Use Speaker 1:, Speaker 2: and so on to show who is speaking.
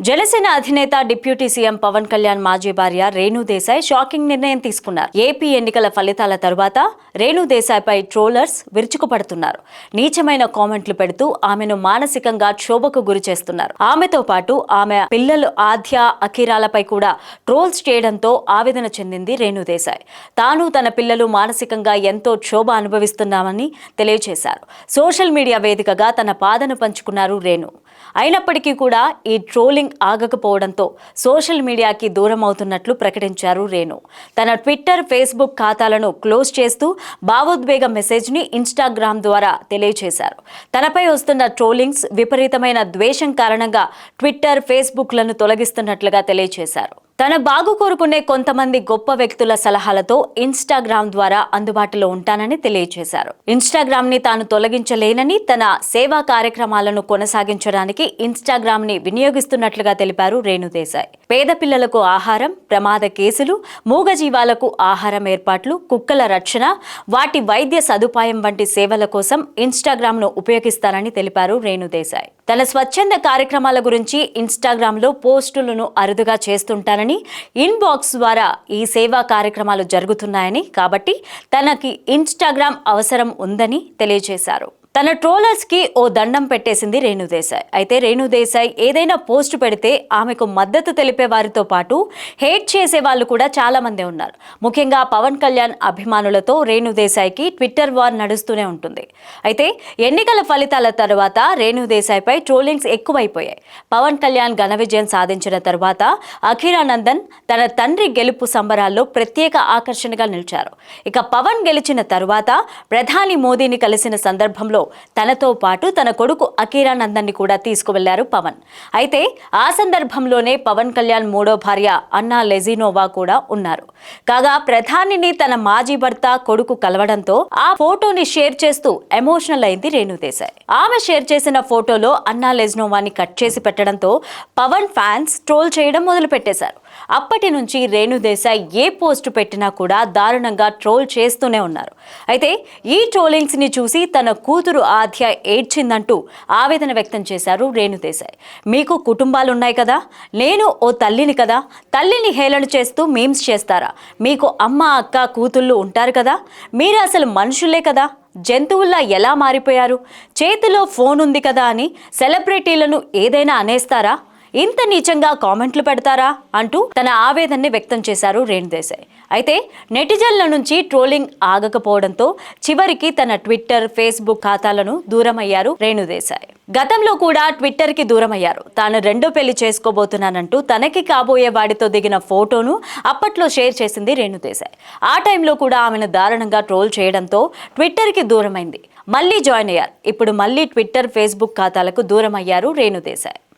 Speaker 1: జనసేన అధినేత deputy CM Pawan Kalyan మాజీ భార్య రేణు దేశాయ్ షాకింగ్ నిర్ణయం తీసుకున్నారు. ఏపీ ఎన్నికల ఫలితాల తరువాత రేణు దేశాయ్పై ట్రోలర్స్ విరుచుకుపడుతున్నారు. నీచమైన కామెంట్లు పెడుతూ ఆమెను మానసికంగా క్షోభకు గురి చేస్తున్నారు. ఆమెతో పాటు ఆమె పిల్లలు ఆధ్య అఖీరాలపై కూడా ట్రోల్స్ చేయడంతో ఆవేదన చెందింది రేణు దేశాయ్. తాను తన పిల్లలు మానసికంగా ఎంతో క్షోభ అనుభవిస్తున్నామని తెలియజేశారు. సోషల్ మీడియా వేదికగా తన బాధను పంచుకున్నారు రేణు. అయినప్పటికీ కూడా ఈ ట్రోలింగ్ ఆగకపోవడంతో సోషల్ మీడియాకి దూరం అవుతున్నట్లు ప్రకటించారు రేణు. తన ట్విట్టర్ ఫేస్బుక్ ఖాతాలను క్లోజ్ చేస్తూ భావోద్వేగ మెసేజ్ని ఇన్స్టాగ్రామ్ ద్వారా తెలియజేశారు తనపై వస్తున్న ట్రోలింగ్స్ విపరీతమైన ద్వేషం కారణంగా ట్విట్టర్ ఫేస్బుక్లను తొలగిస్తున్నట్లుగా తెలియజేశారు తన బాగు కోరుకునే కొంతమంది గొప్ప వ్యక్తుల సలహాలతో ఇన్స్టాగ్రామ్ ద్వారా అందుబాటులో ఉంటానని తెలియజేశారు ఇన్స్టాగ్రామ్ని తాను తొలగించలేనని తన సేవా కార్యక్రమాలను కొనసాగించడానికి ఇన్స్టాగ్రామ్ని వినియోగిస్తున్నట్లుగా తెలిపారు రేణుదేశాయ్. పేద పిల్లలకు ఆహారం ప్రమాద కేసులు మూగజీవాలకు ఆహారం ఏర్పాట్లు కుక్కల రక్షణ వాటి వైద్య సదుపాయం వంటి సేవల కోసం ఇన్స్టాగ్రామ్ను ఉపయోగిస్తానని తెలిపారు రేణుదేశాయ్. తన స్వచ్ఛంద కార్యక్రమాల గురించి ఇన్స్టాగ్రామ్లో పోస్టులను అరుదుగా చేస్తుంటానని ఇన్బాక్స్ ద్వారా ఈ సేవా కార్యక్రమాలు జరుగుతున్నాయని కాబట్టి తనకి ఇన్స్టాగ్రామ్ అవసరం ఉందని తెలియజేశారు. తన ట్రోలర్స్కి ఓ దండం పెట్టేసింది రేణుదేశాయ్ అయితే రేణుదేశాయ్ ఏదైనా పోస్ట్ పెడితే ఆమెకు మద్దతు తెలిపే వారితో పాటు హేట్ చేసే వాళ్ళు కూడా చాలా మంది ఉన్నారు. ముఖ్యంగా పవన్ కళ్యాణ్ అభిమానులతో రేణుదేశాయ్కి ట్విట్టర్ వార్ నడుస్తూనే ఉంటుంది. అయితే ఎన్నికల ఫలితాల తర్వాత రేణుదేశాయ్పై ట్రోలింగ్స్ ఎక్కువైపోయాయి. పవన్ కళ్యాణ్ ఘన విజయం సాధించిన తర్వాత అఖిరానందన్ తన తండ్రి గెలుపు సంబరాల్లో ప్రత్యేక ఆకర్షణగా నిలిచారు. ఇక పవన్ గెలిచిన తరువాత ప్రధాని మోదీని కలిసిన సందర్భంలో తనతో పాటు తన కొడుకు అఖీరానందన్ని కూడా తీసుకువెళ్ళారు పవన్. అయితే ఆ సందర్భంలోనే పవన్ కళ్యాణ్ మూడో భార్య అన్నా లెజినోవా కూడా ఉన్నారు. కాగా ప్రధానిని తన మాజీ భర్త కొడుకు కలవడంతో ఆ ఫోటోని షేర్ చేస్తూ ఎమోషనల్ అయింది రేణుదేశాయ్. ఆమె షేర్ చేసిన ఫోటోలో అన్నా లెజినోవాని కట్ చేసి పెట్టడంతో పవన్ ఫ్యాన్స్ ట్రోల్ చేయడం మొదలుపెట్టేశారు. అప్పటి నుంచి రేణుదేశాయ్ ఏ పోస్టు పెట్టినా కూడా దారుణంగా ట్రోల్ చేస్తూనే ఉన్నారు. అయితే ఈ ట్రోలింగ్స్ని చూసి తన కూతురు ఆధ్య ఏడ్చిందంటూ ఆవేదన వ్యక్తం చేశారు రేణుదేశాయ్ మీకు కుటుంబాలు ఉన్నాయి కదా? నేను ఓ తల్లిని కదా? తల్లిని హేళన చేస్తూ మీమ్స్ చేస్తారా? మీకు అమ్మ అక్క కూతుళ్ళు ఉంటారు కదా? మీరు అసలు మనుషులే కదా? జంతువుల్లా ఎలా మారిపోయారు? చేతిలో ఫోన్ ఉంది కదా అని సెలబ్రిటీలను ఏదైనా అనేస్తారా? ఇంత నీచంగా కామెంట్లు పెడతారా అంటూ తన ఆవేదనని వ్యక్తం చేశారు రేణుదేశాయ్ అయితే నెటిజన్ల నుంచి ట్రోలింగ్ ఆగకపోవడంతో చివరికి తన ట్విట్టర్ ఫేస్బుక్ ఖాతాలను దూరమయ్యారు రేణుదేశాయ్ గతంలో కూడా ట్విట్టర్కి దూరమయ్యారు. తాను రెండో పెళ్ళి చేసుకోబోతున్నానంటూ తనకి కాబోయే వాడితో దిగిన ఫోటోను అప్పట్లో షేర్ చేసింది రేణుదేశాయ్ ఆ టైంలో కూడా ఆమెను దారుణంగా ట్రోల్ చేయడంతో ట్విట్టర్కి దూరమైంది. మళ్ళీ జాయిన్ అయ్యారు. ఇప్పుడు మళ్ళీ ట్విట్టర్ ఫేస్బుక్ ఖాతాలకు దూరమయ్యారు రేణుదేశాయ్